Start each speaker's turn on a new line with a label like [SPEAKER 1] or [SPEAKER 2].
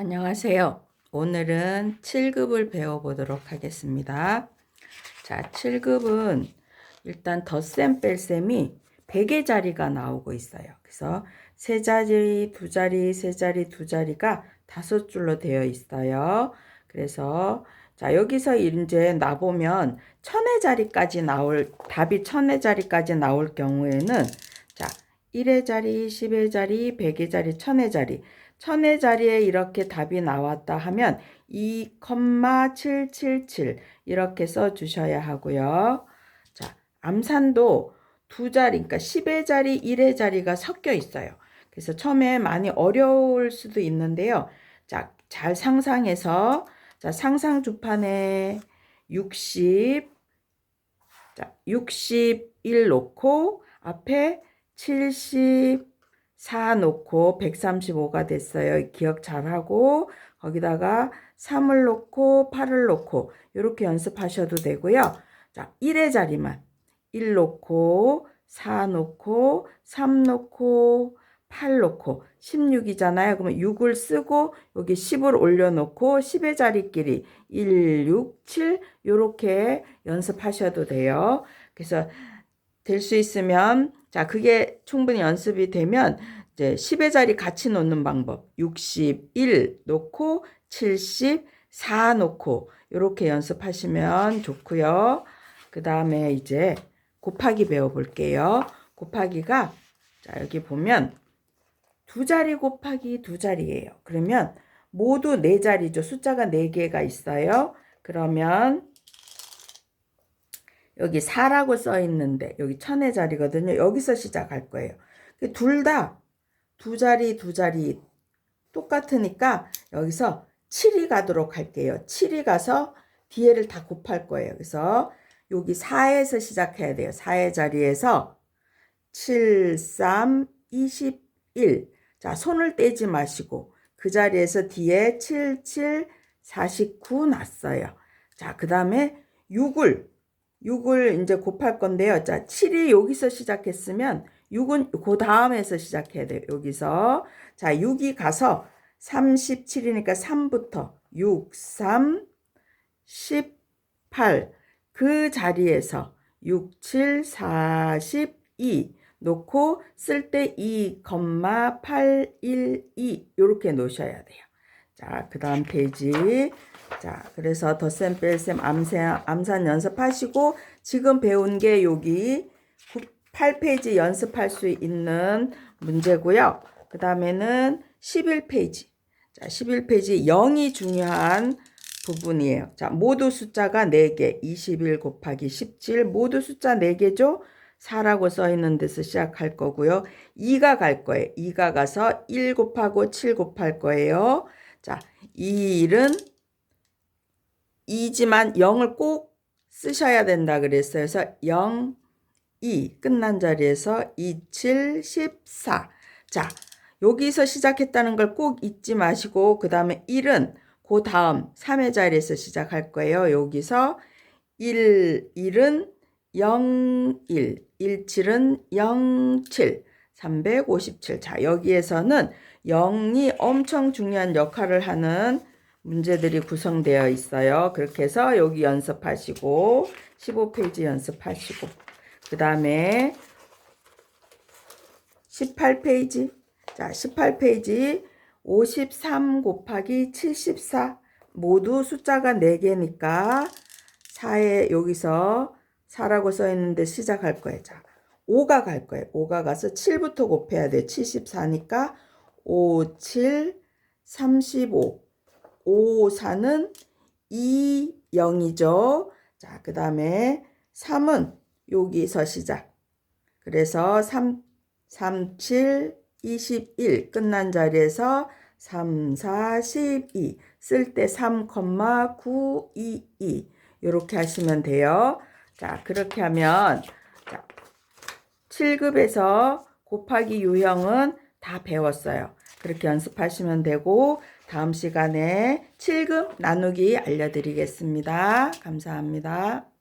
[SPEAKER 1] 안녕하세요. 오늘은 7급을 배워보도록 하겠습니다. 자, 7급은 일단 덧셈 뺄셈이 100의 자리가 나오고 있어요. 그래서 세 자리, 두 자리, 세 자리, 두 자리가 다섯 줄로 되어 있어요. 그래서 자, 여기서 이제 나보면 천의 자리까지 나올, 답이 천의 자리까지 나올 경우에는 자, 1의 자리, 10의 자리, 100의 자리, 1000의 자리. 천의 자리에 이렇게 답이 나왔다 하면 2,777 이렇게 써 주셔야 하고요. 자, 암산도 두 자리, 그러니까 10의 자리, 1의 자리가 섞여 있어요. 그래서 처음에 많이 어려울 수도 있는데요. 자, 잘 상상해서 자, 상상 주판에 60 자, 61 놓고 앞에 74 놓고 135가 됐어요. 기억 잘 하고 거기다가 3을 놓고 8을 놓고 이렇게 연습하셔도 되고요. 자, 1의 자리만 1 놓고 4 놓고 3 놓고 8 놓고 16이잖아요. 그러면 6을 쓰고 여기 10을 올려놓고 10의 자리끼리 1, 6, 7 이렇게 연습하셔도 돼요. 그래서 될 수 있으면 자 그게 충분히 연습이 되면 이제 10의 자리 같이 놓는 방법 61 놓고 74 놓고 이렇게 연습하시면 좋고요. 그 다음에 이제 곱하기 배워 볼게요. 곱하기가 자 여기 보면 두 자리 곱하기 두 자리예요. 그러면 모두 네 자리죠. 숫자가 네 개가 있어요. 그러면 여기 4라고 써 있는데 여기 천의 자리거든요. 여기서 시작할 거예요. 둘 다 두 자리 두 자리 똑같으니까 여기서 7이 가도록 할게요. 7이 가서 뒤에를 다 곱할 거예요. 그래서 여기 4에서 시작해야 돼요. 4의 자리에서 7, 3, 21. 자, 손을 떼지 마시고 그 자리에서 뒤에 7, 7, 49 났어요. 자, 그 다음에 6을 6을 이제 곱할 건데요. 자, 7이 여기서 시작했으면 6은 그 다음에서 시작해야 돼요. 여기서. 자, 6이 가서 37이니까 3부터 6, 3, 18. 그 자리에서 6, 7, 42 놓고 쓸 때 2,812 이렇게 놓으셔야 돼요. 자, 그 다음 페이지. 자, 그래서 덧셈, 뺄셈, 암산, 암산 연습하시고 지금 배운 게 여기 8페이지 연습할 수 있는 문제고요. 그 다음에는 11페이지. 자, 11페이지 0이 중요한 부분이에요. 자, 모두 숫자가 4개. 21 곱하기 17 모두 숫자 4개죠. 4라고 써 있는 데서 시작할 거고요. 2가 갈 거예요. 2가 가서 1 곱하고 7 곱할 거예요. 자, 이 일은 2지만 0을 꼭 쓰셔야 된다 그랬어요. 그래서 0, 2 끝난 자리에서 2, 7, 14. 자, 여기서 시작했다는 걸 꼭 잊지 마시고 그 다음에 1은 그 다음 3의 자리에서 시작할 거예요. 여기서 1, 1은 0, 1, 1, 7은 0, 7, 357. 자, 여기에서는 0이 엄청 중요한 역할을 하는 문제들이 구성되어 있어요. 그렇게 해서 여기 연습하시고 15페이지 연습하시고 그 다음에 18페이지 자 18페이지 53 곱하기 74 모두 숫자가 4개니까 4에 여기서 4라고 써 있는데 시작할 거예요. 자, 5가 갈 거예요. 5가 가서 7부터 곱해야 돼. 74니까 5, 7, 35. 5, 4는 2, 0이죠. 자, 그 다음에 3은 여기서 시작. 그래서 3, 3, 7, 21 끝난 자리에서 3, 4, 12 쓸 때 3,922 이렇게 하시면 돼요. 자, 그렇게 하면 자, 7급에서 곱하기 유형은 다 배웠어요. 그렇게 연습하시면 되고 다음 시간에 7급 나누기 알려드리겠습니다. 감사합니다.